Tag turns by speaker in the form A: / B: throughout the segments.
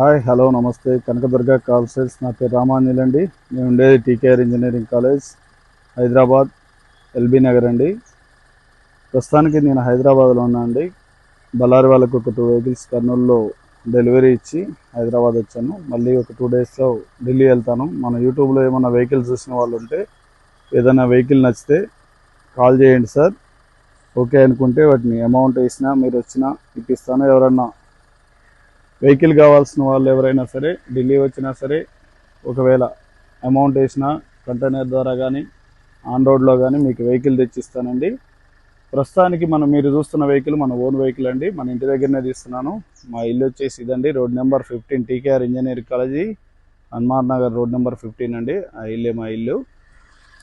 A: Hi hello నమస్తే. Kanakadurga call sales. నా పేరు రామాంజల్ అండి నేను ఉండేది TKR engineering college Hyderabad LB Nagar అండి. ప్రస్తుతానికి నేను హైదరాబాద్లో ఉన్నా అండి. బళ్ళారి వాళ్ళకు ఒక టూ వెహికల్స్ కర్నూలులో డెలివరీ ఇచ్చి హైదరాబాద్ వచ్చాను. మళ్ళీ ఒక టూ డేస్లో ఢిల్లీ వెళ్తాను. మన యూట్యూబ్లో ఏమైనా వెహికల్స్ చూసిన వాళ్ళు ఉంటే ఏదైనా వెహికల్ నచ్చితే కాల్ చేయండి సార్. ఓకే అనుకుంటే వాటిని అమౌంట్ వేసినా మీరు వచ్చినా ఇప్పిస్తాను ఎవరన్నా వెహికల్ కావాల్సిన వాళ్ళు ఎవరైనా సరే ఢిల్లీ వచ్చినా సరే ఒకవేళ అమౌంట్ వేసిన కంటైనర్ ద్వారా కానీ ఆన్ రోడ్లో కానీ మీకు వెహికల్ తెచ్చిస్తానండి. ప్రస్తుతానికి మనం మీరు చూస్తున్న వెహికల్ మన ఓన్ వెహికల్ అండి. మన ఇంటి దగ్గరనే తీస్తున్నాను. మా ఇల్లు వచ్చేసి ఇదండి. Road number fifteen TKR engineering college Hanuman Nagar road number fifteen అండి. ఆ ఇల్లే మా ఇల్లు.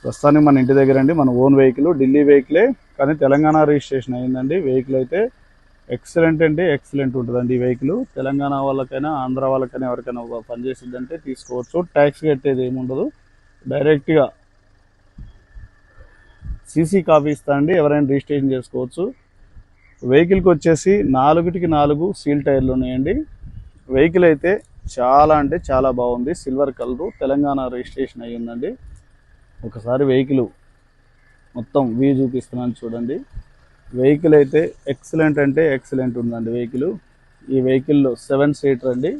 A: ప్రస్తుతానికి మన ఇంటి దగ్గర అండి. మన ఓన్ వెహికల్ ఢిల్లీ వెహికలే. కానీ తెలంగాణ రిజిస్ట్రేషన్ అయిందండి. వెహికల్ అయితే ఎక్సలెంట్ అంటే ఎక్సలెంట్ ఉంటుందండి ఈ వెహికల్. తెలంగాణ వాళ్ళకైనా ఆంధ్ర వాళ్ళకైనా ఎవరికైనా పనిచేసిందంటే తీసుకోవచ్చు. ట్యాక్స్ కట్టేది ఏముండదు. డైరెక్ట్గా సీసీ కాపీ ఇస్తానండి ఎవరైనా రిజిస్ట్రేషన్ చేసుకోవచ్చు. వెహికల్కి వచ్చేసి నాలుగుటికి నాలుగు సీల్ టైర్లు ఉన్నాయండి. వెహికల్ అయితే చాలా అంటే చాలా బాగుంది. సిల్వర్ కలరు తెలంగాణ రిజిస్ట్రేషన్ అయ్యి ఉందండి ఒకసారి వెహికల్ మొత్తం వ్యూ చూపిస్తున్నాను చూడండి. వెహికల్ అయితే ఎక్సలెంట్ అంటే ఎక్సలెంట్ ఉందండి వెహికల్. ఈ వెహికల్లో సెవెన్ సీటర్ అండి.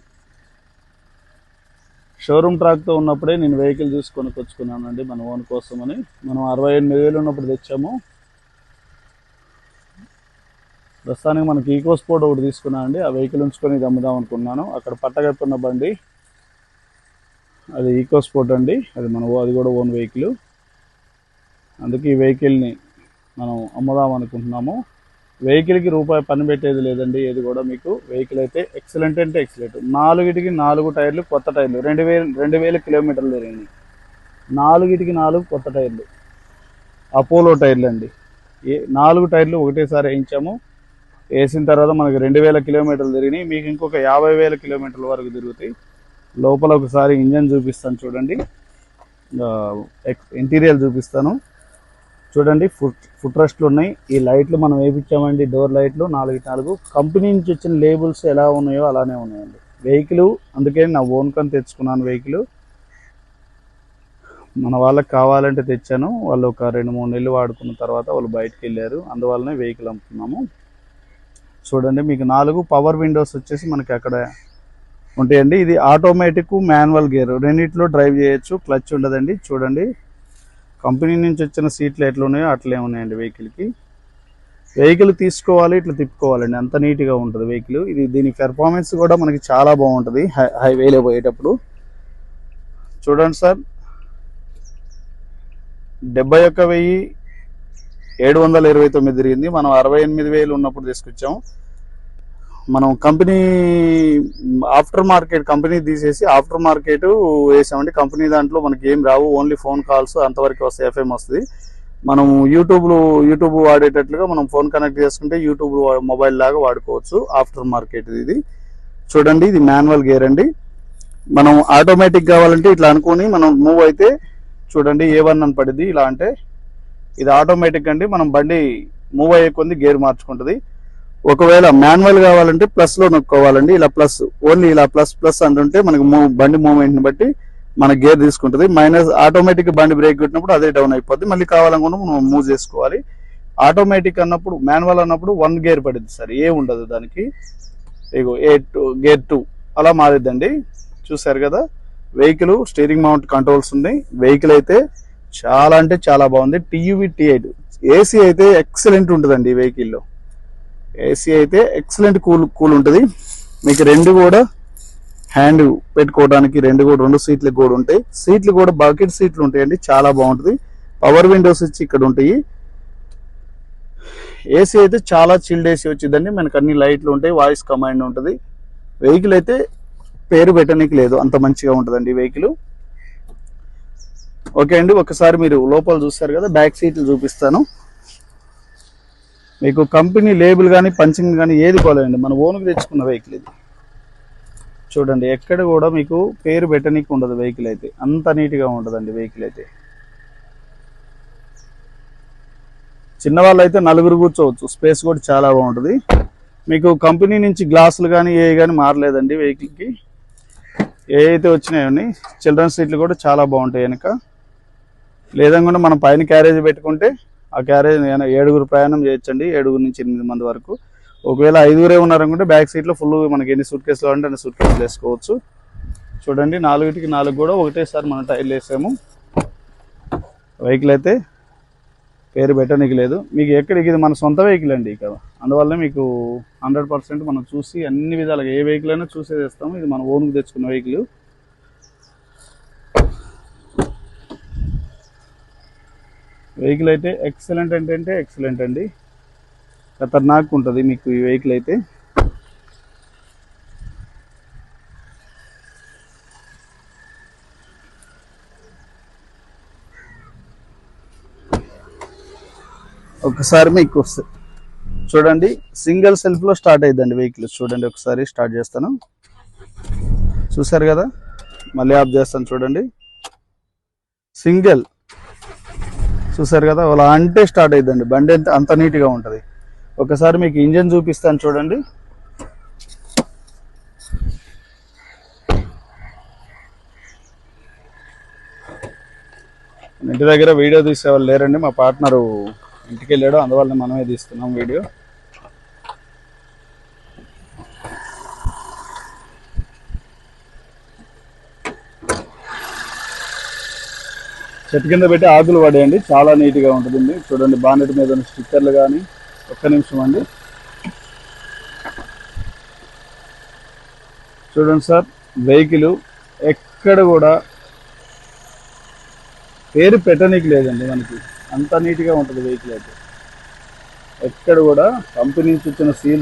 A: షోరూమ్ ట్రాక్తో ఉన్నప్పుడే నేను వెహికల్ చూసి కొనుక్కొచ్చుకున్నానండి మన ఓన్ కోసమని. మనం అరవై ఎనిమిది వేలు ఉన్నప్పుడు తెచ్చాము. ప్రస్తుతానికి మనకి ఈకో స్పోర్ట్ ఒకటి తీసుకున్నాను అండి. ఆ వెహికల్ ఉంచుకొని ఇది అమ్ముదాం అనుకున్నాను. అక్కడ పట్టగట్టున్న బండి. అది ఈకో స్పోర్ట్ అండి. అది మన అది కూడా ఓన్ వెహికల్. అందుకే ఈ వెహికల్ని మనం అమ్ముదాం అనుకుంటున్నాము. వెహికల్కి రూపాయి పని పెట్టేది లేదండి. ఏది కూడా మీకు వెహికల్ అయితే ఎక్సలెంట్ అంటే ఎక్సలెంట్. నాలుగిటికి నాలుగు టైర్లు కొత్త టైర్లు. రెండు వేలు రెండు వేల కిలోమీటర్లు తిరిగింది. నాలుగిటికి నాలుగు కొత్త టైర్లు. అపోలో టైర్లు అండి ఏ నాలుగు టైర్లు ఒకటేసారి వేయించాము. వేసిన తర్వాత మనకి రెండు వేల కిలోమీటర్లు తిరిగినాయి. మీకు ఇంకొక యాభై వేల కిలోమీటర్ల వరకు తిరుగుతాయి. లోపల ఒకసారి ఇంజన్ చూపిస్తాను చూడండి. ఇంటీరియర్ చూపిస్తాను. చూడండి ఫుట్ ఫుట్ రెస్ట్లు ఉన్నాయి. ఈ లైట్లు మనం వేయించామండి డోర్ లైట్లు నాలుగు నాలుగు. కంపెనీ నుంచి వచ్చిన లేబుల్స్ ఎలా ఉన్నాయో అలానే ఉన్నాయండి. వెహికల్ అందుకే నా ఓన్ కని తెచ్చుకున్నాను వెహికల్. మన వాళ్ళకి కావాలంటే తెచ్చాను. వాళ్ళు ఒక రెండు మూడు నెలలు వాడుకున్న తర్వాత వాళ్ళు బయటకు వెళ్ళారు. అందువల్లనే వెహికల్ అమ్ముతున్నాము. చూడండి మీకు నాలుగు పవర్ విండోస్ వచ్చేసి మనకి అక్కడ ఉంటాయండి. ఇది ఆటోమేటిక్ మాన్యువల్ గేర్. రెండిట్లో డ్రైవ్ చేయొచ్చు. క్లచ్ ఉండదండి. చూడండి. కంపెనీ నుంచి వచ్చిన సీట్లు ఎట్లా ఉన్నాయో అట్లే ఉన్నాయండి వెహికల్కి. వెహికల్ తీసుకోవాలి ఇట్లా తిప్పుకోవాలండి. అంత నీట్గా ఉంటుంది వెహికల్. ఇది దీని పెర్ఫార్మెన్స్ కూడా మనకి చాలా బాగుంటుంది హై హైవేలో పోయేటప్పుడు. చూడండి సార్. డెబ్బై ఒక్క వెయ్యి ఏడు వందల ఇరవై తొమ్మిది తిరిగింది. మనం అరవై ఎనిమిది వేలు ఉన్నప్పుడు తీసుకొచ్చాం. మనం కంపెనీ ఆఫ్టర్ మార్కెట్ కంపెనీ తీసేసి ఆఫ్టర్ మార్కెట్ వేసామండి. కంపెనీ దాంట్లో మనకి ఏం రావు. ఓన్లీ ఫోన్ కాల్స్ అంతవరకు వస్తాయి. ఎఫ్ఎం వస్తుంది. మనం యూట్యూబ్లో యూట్యూబ్ వాడేటట్లుగా మనం ఫోన్ కనెక్ట్ చేసుకుంటే యూట్యూబ్ మొబైల్ లాగా వాడుకోవచ్చు. ఆఫ్టర్ మార్కెట్ ఇది. చూడండి ఇది మాన్యువల్ గేర్ అండి. మనం ఆటోమేటిక్ కావాలంటే ఇట్లా అనుకొని మనం మూవ్ అయితే చూడండి ఏ వన్ అని పడింది ఇలా అంటే ఇది ఆటోమేటిక్ అండి. మనం బండి మూవ్ అయ్యే కొద్ది గేర్ మార్చుకుంటుంది. ఒకవేళ మాన్యువల్ కావాలంటే ప్లస్లో నొక్కోవాలండి. ఇలా ప్లస్ ఓన్లీ ఇలా ప్లస్ ప్లస్ అంటుంటే మనకి move- బండి మూవ్మెంట్ని బట్టి మన గేర్ తీసుకుంటుంది. మైనస్ ఆటోమేటిక్ బండి బ్రేక్ కొట్టినప్పుడు అదే డౌన్ అయిపోద్ది. మళ్ళీ కావాలనుకున్న మనం మూవ్ చేసుకోవాలి. ఆటోమేటిక్ అన్నప్పుడు మాన్యువల్ అన్నప్పుడు వన్ గేర్ పడింది సార్. ఏ ఉండదు దానికి. ఇగో ఏ టూ గేర్ టూ అలా మారిద్దండి. చూసారు కదా? వెహికల్ స్టీరింగ్ మౌంట్ కంట్రోల్స్ ఉన్నాయి. వెహికల్ అయితే చాలా అంటే చాలా బాగుంది. టీయూవి టీ ఎయిట్ ఏసీ అయితే ఎక్సలెంట్ ఉంటుందండి ఈ వెహికల్లో ఏసీ అయితే ఎక్సలెంట్ కూల్ కూల్ ఉంటుంది. మీకు రెండు కూడా హ్యాండ్ పెట్టుకోవడానికి రెండు కూడా రెండు సీట్లు కూడా ఉంటాయి. సీట్లు కూడా బకెట్ సీట్లు ఉంటాయండి చాలా బాగుంటుంది. పవర్ విండోస్ వచ్చి ఇక్కడ ఉంటాయి. ఏసీ అయితే చాలా చిల్డ్ ఏసీ వచ్చిందండి. మనకు అన్ని లైట్లు ఉంటాయి వాయిస్ కమాండ్ ఉంటుంది. వెహికల్ అయితే పేరు పెట్టడానికి లేదు అంత మంచిగా ఉంటుందండి వెహికల్ ఓకే అండి ఒకసారి మీరు లోపల చూస్తారు కదా బ్యాక్ సీట్లు చూపిస్తాను. మీకు కంపెనీ లేబుల్ కానీ పంచింగ్ కానీ ఏది పోలేదండి. మన ఓన్కి తెచ్చుకున్న వెహికల్ ఇది. చూడండి ఎక్కడ కూడా మీకు పేరు పెట్టనీకి ఉండదు వెహికల్ అయితే. అంత నీట్గా ఉంటుందండి వెహికల్ అయితే. చిన్నవాళ్ళు అయితే నలుగురు కూర్చోవచ్చు. స్పేస్ కూడా చాలా బాగుంటుంది. మీకు కంపెనీ నుంచి గ్లాసులు కానీ ఏ కానీ మారలేదండి వెహికల్కి. ఏ అయితే వచ్చినాయని చిల్డ్రన్ సీట్లు కూడా చాలా బాగుంటాయి వెనక. లేదనుకుంటే మనం పైన క్యారేజ్ పెట్టుకుంటే ఆ క్యారేజ్ ఏడుగురు ప్రయాణం చేయొచ్చండి ఏడుగురు నుంచి ఎనిమిది మంది వరకు. ఒకవేళ ఐదుగురే ఉన్నారనుకుంటే బ్యాక్ సీట్లో ఫుల్ మనకి ఎన్ని సూట్ కేసులు అంటే అన్ని సూట్ కేసులు వేసుకోవచ్చు. చూడండి నాలుగుటికి నాలుగు కూడా ఒకటేసారి మనం టైర్లు వేసాము. వెహికల్ అయితే పేరు పెట్టడానికి లేదు. మీకు ఎక్కడికి ఇది మన సొంత వెహికల్ అండి ఇక్కడ. అందువల్ల మీకు హండ్రెడ్ పర్సెంట్ మనం చూసి అన్ని విధాలుగా ఏ వెహికల్ అయినా చూసేది ఇస్తాము ఇది మన ఓన్కి తెచ్చుకున్న వెహికల్ వెహికల్ అయితే ఎక్సలెంట్ అంటే ఎక్సలెంట్ అండి. ఖతర్నాక్ ఉంటుంది మీకు ఈ వెహికల్ అయితే. ఒకసారి మీకు చూడండి సింగిల్ సెల్ఫ్లో స్టార్ట్ అయిందండి వెహికల్ చూడండి ఒకసారి స్టార్ట్ చేస్తాను. చూసారు కదా? మళ్ళీ ఆఫ్ చేస్తాను చూడండి. సింగిల్ చూసారు కదా అలా అంటే స్టార్ట్ అయ్యిందండి బండి అంత- అంత నీట్గా ఉంటుంది. ఒకసారి మీకు ఇంజన్ చూపిస్తాను చూడండి. ఇంటి దగ్గర వీడియో తీసేవాళ్ళు లేరండి. మా పార్ట్నరు ఇంటికి వెళ్ళాడు అందువల్ల మనమే తీస్తున్నాం వీడియో. చెట్టు కింద పెట్టి ఆకులు పడేయండి. చాలా నీట్గా ఉంటుందండి. చూడండి బానెట్ మీద ఉన్న స్టిక్కర్లు కానీ ఒక్క నిమిషం అండి. చూడండి సార్ వెహికల్ ఎక్కడ కూడా పేరు పెట్టనీకి లేదండి మనకి. అంత నీట్గా ఉంటుంది వెహికల్ అయితే. ఎక్కడ కూడా కంపెనీ నుంచి వచ్చిన సీల్